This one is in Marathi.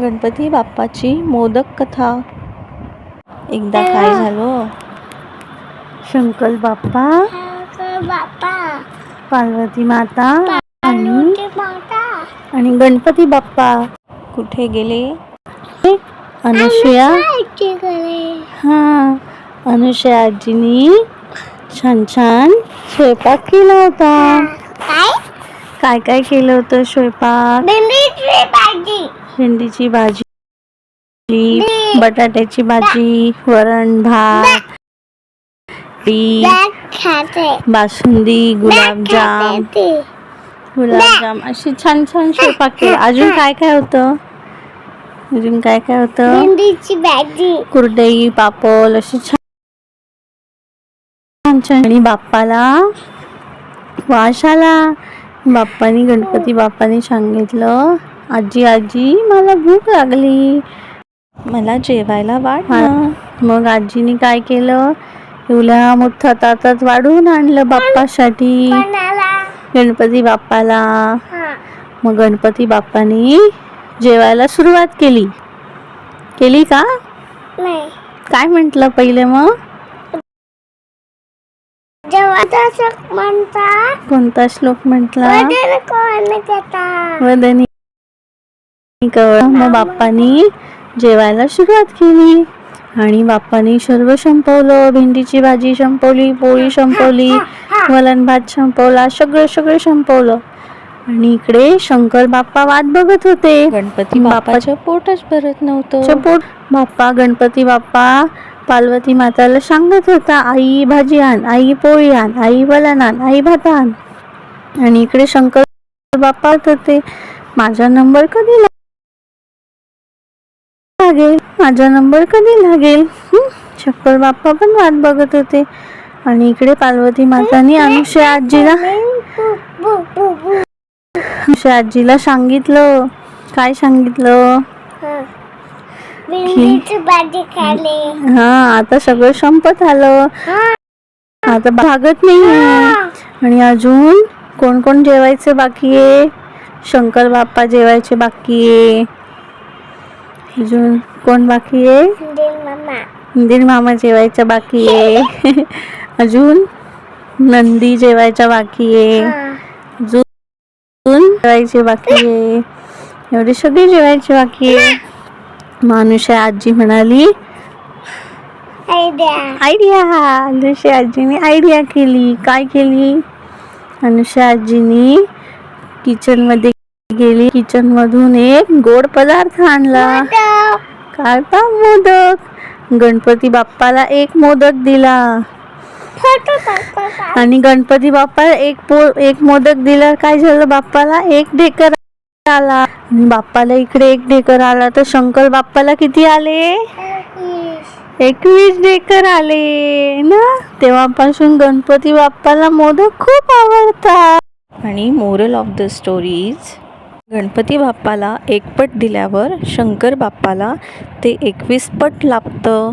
गणपती बाप्पाची मोदक कथा. एकदा काय झालं? शंकर बाप्पा बाप्पा पार्वती माता आणि आणि गणपती बाप्पा. कुठे गेले? अनुसया हा अनुसया आजीनी छान छान स्वयंपाक केला होता. काय काय केलं होतं स्वयंपाक भेंडीची भाजी. बटाट्याची भाजी वरण भात बासुंदी गुलाबजाम. गुलाबजाम. अशी छान छान स्वयंपाक केला. अजून काय काय होतं? अजून काय काय होतं? कुरडई पापड अशी छान छान आणि बाप्पाला वास आला बाप्पानी गणपती बाप्पानी सांगितलं. आजी आजी मला भूक लागली. मला जेवायला वाढ मग आजीने काय केलं? एवढ्या मोठ्या ताटात वाढून आणलं बाप्पासाठी. गणपती बाप्पाला. मग गणपती बाप्पानी जेवायला सुरुवात केली. केली का? काय म्हटलं पहिले मग? जेव्हा तसं म्हणता कोणता श्लोक म्हटला? वजन कोण घेता वदनी कवळ. मग बाप्पानी जेवायला सुरुवात केली आणि बाप्पानी सर्व संपवलं. भेंडीची भाजी संपवली पोळी संपवली वलन भात संपवला सगळं सगळं संपवलं. आणि इकडे शंकर बाप्पा वाट बघत होते. गणपती बाप्पाचं पोटच भरत नव्हतं. पोट बाप्पा गणपती बाप्पा पार्वती माताला सांगत होता आई भाजी आण आई पोळी आण आई वलन आण आई भात आण. आणि इकडे शंकर बाप्पा होते माझा नंबर कधी लागेल? माझा नंबर कधी लागेल? शंकर बाप्पा पण वाट बघत होते. आणि इकडे पार्वती मातानी अनुषया आजीला बु आजीला सांगितलं. काय सांगितलं? भेंडीची भाजी खाली. हा आता सगळं संपत आलं. हा. आता भागत नाही आणि अजून कोण कोण जेवायचं बाकी आहे? शंकर बाप्पा जेवायचे बाकी आहे. अजून कोण बाकी आहे? दिल मामा. इंदिर मामा जेवायचं बाकी आहे. अजून नंदी जेवायच्या बाकी आहे. अजून जेवायचे बाकी आहे. एवढे सगळे जेवायचे बाकी आहे. मानुषा आजी म्हणाली आयडिया. आयडिया. अनुषा आजीने आयडिया केली. काय केली? अनुषा आजीनी किचनमध्ये गेली. किचन मधून एक गोड पदार्थ आणला. काय पा मोदक? गणपती बाप्पाला एक मोदक दिला. आणि गणपती बाप्पाला एक पो एक मोदक दिला. काय झालं? बाप्पाला एक ढेकर आला. आणि बाप्पाला इकडे एक डेकर आला. तर शंकर बाप्पाला किती आले? एकवीस डेकर आले ना? तेव्हापासून गणपती बाप्पाला मोदक खूप आवडतात. आणि moral of the stories Ganpati बाप्पाला एक पट दिल्यावर शंकर बाप्पाला ते एकवीस पट लागतं